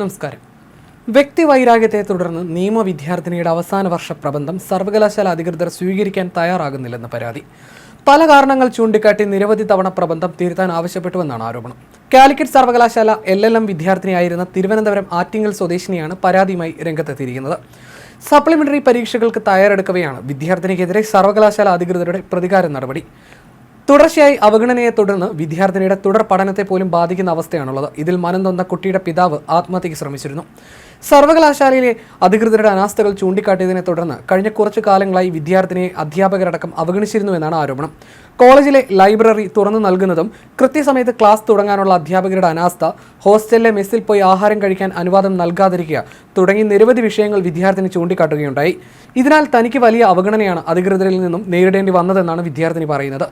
നമസ്കാരം. വ്യക്തി വൈരാഗ്യത്തെ തുടർന്ന് നിയമ വിദ്യാർത്ഥിനിയുടെ അവസാന വർഷ പ്രബന്ധം സർവകലാശാല അധികൃതർ സ്വീകരിക്കാൻ തയ്യാറാകുന്നില്ലെന്ന് പരാതി. പല കാരണങ്ങൾ ചൂണ്ടിക്കാട്ടി നിരവധി തവണ പ്രബന്ധം തിരുത്താൻ ആവശ്യപ്പെട്ടുവെന്നാണ് ആരോപണം. കാലിക്കറ്റ് സർവകലാശാല എൽ എൽ എം വിദ്യാർത്ഥിനിയായിരുന്ന തിരുവനന്തപുരം ആറ്റിങ്ങൽ സ്വദേശിനിയാണ് പരാതിയുമായി രംഗത്തെത്തിയിരിക്കുന്നത്. സപ്ലിമെന്ററി പരീക്ഷകൾക്ക് തയ്യാറെടുക്കവെയാണ് വിദ്യാർത്ഥിനിക്കെതിരെ സർവകലാശാല അധികൃതരുടെ പ്രതികാര നടപടി. തുടർച്ചയായി അവഗണനയെ തുടർന്ന് വിദ്യാർത്ഥിനിയുടെ തുടർ പഠനത്തെ പോലും ബാധിക്കുന്ന അവസ്ഥയാണുള്ളത്. ഇതിൽ മനം നൊന്ന കുട്ടിയുടെ പിതാവ് ആത്മഹത്യയ്ക്ക് ശ്രമിച്ചിരുന്നു. സർവകലാശാലയിലെ അധികൃതരുടെ അനാസ്ഥകൾ ചൂണ്ടിക്കാട്ടിയതിനെ തുടർന്ന് കഴിഞ്ഞ കുറച്ചു കാലങ്ങളായി വിദ്യാർത്ഥിനിയെ അധ്യാപകരടക്കം അവഗണിച്ചിരുന്നുവെന്നാണ് ആരോപണം. കോളേജിലെ ലൈബ്രറി തുറന്നു നൽകുന്നതും കൃത്യസമയത്ത് ക്ലാസ് തുടങ്ങാനുള്ള അധ്യാപകരുടെ അനാസ്ഥ ഹോസ്റ്റലിലെ മെസ്സിൽ പോയി ആഹാരം കഴിക്കാൻ അനുവാദം നൽകാതിരിക്കുക തുടങ്ങി നിരവധി വിഷയങ്ങൾ വിദ്യാർത്ഥിനി ചൂണ്ടിക്കാട്ടുകയുണ്ടായി. ഇതിനാൽ തനിക്ക് വലിയ അവഗണനയാണ് അധികൃതരിൽ നിന്നും നേരിടേണ്ടി വന്നതെന്നാണ് വിദ്യാർത്ഥിനി പറയുന്നത്.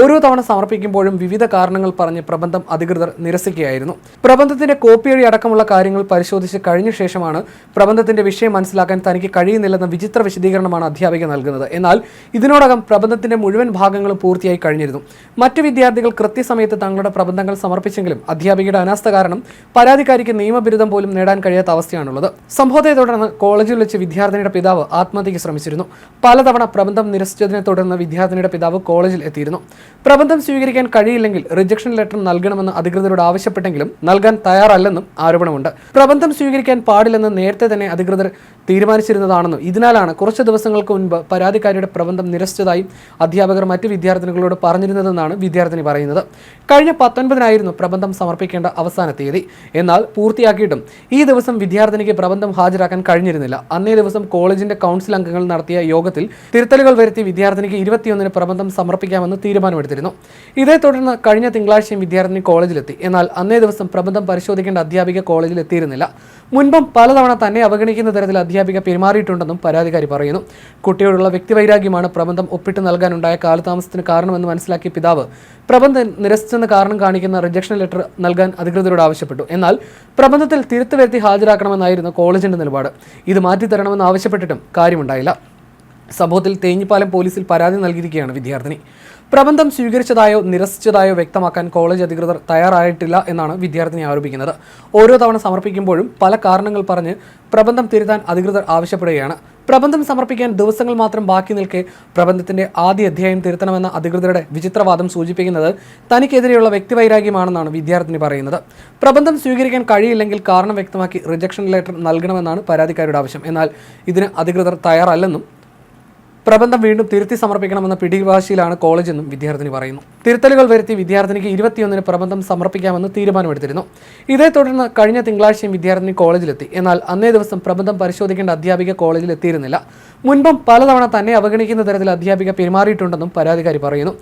ഓരോ തവണ സമർപ്പിക്കുമ്പോഴും വിവിധ കാരണങ്ങൾ പറഞ്ഞ് പ്രബന്ധം അധികൃതർ നിരസിക്കുകയായിരുന്നു. പ്രബന്ധത്തിന്റെ കോപ്പിയടി അടക്കമുള്ള കാര്യങ്ങൾ പരിശോധിച്ച് കഴിഞ്ഞ ശേഷമാണ് പ്രബന്ധത്തിന്റെ വിഷയം മനസ്സിലാക്കാൻ തനിക്ക് കഴിയുന്നില്ലെന്ന വിചിത്ര വിശദീകരണമാണ് അധ്യാപിക നൽകുന്നത്. എന്നാൽ ഇതിനോടകം പ്രബന്ധത്തിന്റെ മുഴുവൻ ഭാഗങ്ങളും പൂർത്തിയായി കഴിഞ്ഞിരുന്നു. മറ്റു വിദ്യാർത്ഥികൾ കൃത്യസമയത്ത് തങ്ങളുടെ പ്രബന്ധങ്ങൾ സമർപ്പിച്ചെങ്കിലും അധ്യാപികയുടെ അനാസ്ഥ കാരണം പരാതിക്കാരിക്ക് നിയമബിരുദം പോലും നേടാൻ കഴിയാത്ത അവസ്ഥയാണുള്ളത്. സംഭവത്തെ തുടർന്ന് കോളേജിൽ വെച്ച് വിദ്യാർത്ഥിനിയുടെ പിതാവ് ആത്മഹത്യയ്ക്ക് ശ്രമിച്ചിരുന്നു. പലതവണ പ്രബന്ധം നിരസിച്ചതിനെ തുടർന്ന് വിദ്യാർത്ഥിനിയുടെ പിതാവ് കോളേജിൽ എത്തിയിരുന്നു. പ്രബന്ധം സ്വീകരിക്കാൻ കഴിയില്ലെങ്കിൽ റിജക്ഷൻ ലെറ്റർ നൽകണമെന്ന് അധികൃതരോട് ആവശ്യപ്പെട്ടെങ്കിലും നൽകാൻ തയ്യാറല്ലെന്നും ആരോപണമുണ്ട്. പ്രബന്ധം സ്വീകരിക്കാൻ പാടില്ലെന്ന് നേരത്തെ തന്നെ അധികൃതർ തീരുമാനിച്ചിരുന്നതാണെന്നും ഇതിനാലാണ് കുറച്ച് ദിവസങ്ങൾക്ക് മുൻപ് പരാതിക്കാരിയുടെ പ്രബന്ധം നിരസിച്ചതായും അധ്യാപകർ മറ്റ് വിദ്യാർത്ഥിനികളോട് പറഞ്ഞിരുന്നതെന്നാണ് വിദ്യാർത്ഥിനി പറയുന്നത്. കഴിഞ്ഞ പത്തൊൻപതിനായിരുന്നു പ്രബന്ധം സമർപ്പിക്കേണ്ട അവസാന തീയതി. എന്നാൽ പൂർത്തിയാക്കിയിട്ടും ഈ ദിവസം വിദ്യാർത്ഥിനിക്ക് പ്രബന്ധം ഹാജരാക്കാൻ കഴിഞ്ഞിരുന്നില്ല. അന്നേ ദിവസം കോളേജിന്റെ കൗൺസിൽ അംഗങ്ങൾ നടത്തിയ യോഗത്തിൽ തിരുത്തലുകൾ വരുത്തി വിദ്യാർത്ഥിനിക്ക് ഇരുപത്തിയൊന്നിന് പ്രബന്ധം സമർപ്പിക്കാമെന്ന് തീരുമാനമെടുത്തിരുന്നു. ഇതേ തുടർന്ന് കഴിഞ്ഞ തിങ്കളാഴ്ചയും വിദ്യാർത്ഥിനി കോളേജിലെത്തി. എന്നാൽ അന്നേ ദിവസം പ്രബന്ധം പരിശോധിക്കേണ്ട അധ്യാപിക കോളേജിൽ എത്തിയിരുന്നില്ല മുൻപും പലതവണ തന്നെ അവഗണിക്കുന്ന തരത്തിൽ അധ്യാപിക പെരുമാറിയിട്ടുണ്ടെന്നും പരാതിക്കാരി പറയുന്നു. കുട്ടിയോടുള്ള വ്യക്തിവൈരാഗ്യമാണ് പ്രബന്ധം ഒപ്പിട്ട് നൽകാനുണ്ടായ കാലതാമസത്തിന് കാരണമെന്ന് മനസ്സിലാക്കിയ പിതാവ് പ്രബന്ധം നിരസിച്ചെന്ന് കാരണം കാണിക്കുന്ന റിജക്ഷൻ ലെറ്റർ നൽകാൻ അധികൃതരോട് ആവശ്യപ്പെട്ടു. എന്നാൽ പ്രബന്ധത്തിൽ തിരുത്തു വരുത്തി ഹാജരാക്കണമെന്നായിരുന്നു കോളേജിന്റെ നിലപാട്. ഇത് മാറ്റിത്തരണമെന്ന് ആവശ്യപ്പെട്ടിട്ടും കാര്യമുണ്ടായില്ല. സംഭവത്തിൽ തേഞ്ഞിപ്പാലം പോലീസിൽ പരാതി നൽകിയിരിക്കുകയാണ് വിദ്യാർത്ഥിനി. പ്രബന്ധം സ്വീകരിച്ചതായോ നിരസിച്ചതായോ വ്യക്തമാക്കാൻ കോളേജ് അധികൃതർ തയ്യാറായിട്ടില്ല എന്നാണ് വിദ്യാർത്ഥിനി ആരോപിക്കുന്നത്. ഓരോ തവണ സമർപ്പിക്കുമ്പോഴും പല കാരണങ്ങൾ പറഞ്ഞ് പ്രബന്ധം തിരുത്താൻ അധികൃതർ ആവശ്യപ്പെടുകയാണ്. പ്രബന്ധം സമർപ്പിക്കാൻ ദിവസങ്ങൾ മാത്രം ബാക്കി നിൽക്കെ പ്രബന്ധത്തിന്റെ ആദ്യ അധ്യായം തിരുത്തണമെന്ന അധികൃതരുടെ വിചിത്രവാദം സൂചിപ്പിക്കുന്നത് തനിക്കെതിരെയുള്ള വ്യക്തിവൈരാഗ്യമാണെന്നാണ് വിദ്യാർത്ഥിനി പറയുന്നത്. പ്രബന്ധം സ്വീകരിക്കാൻ കഴിയില്ലെങ്കിൽ കാരണം വ്യക്തമാക്കി റിജക്ഷൻ ലെറ്റർ നൽകണമെന്നാണ് പരാതിക്കാരുടെ ആവശ്യം. എന്നാൽ ഇതിന് അധികൃതർ തയ്യാറല്ലെന്നും പ്രബന്ധം വീണ്ടും തിരുത്തി സമർപ്പിക്കണമെന്ന പിടിവാശിയിലാണ് കോളേജെന്നും വിദ്യാർത്ഥിനി പറയുന്നു. തിരുത്തലുകൾ വരുത്തി വിദ്യാർത്ഥിനിക്ക് ഇരുപത്തിയൊന്നിന് പ്രബന്ധം സമർപ്പിക്കാമെന്ന് തീരുമാനമെടുത്തിരുന്നു. ഇതേ തുടർന്ന് കഴിഞ്ഞ തിങ്കളാഴ്ചയും വിദ്യാർത്ഥിനി കോളേജിലെത്തി. എന്നാൽ അന്നേ ദിവസം പ്രബന്ധം പരിശോധിക്കേണ്ട അധ്യാപിക കോളേജിൽ എത്തിയിരുന്നില്ല. മുൻപും പലതവണ തന്നെ അവഗണിക്കുന്ന തരത്തിൽ അധ്യാപിക പെരുമാറിയിട്ടുണ്ടെന്നും പരാതിക്കാരി പറയുന്നു.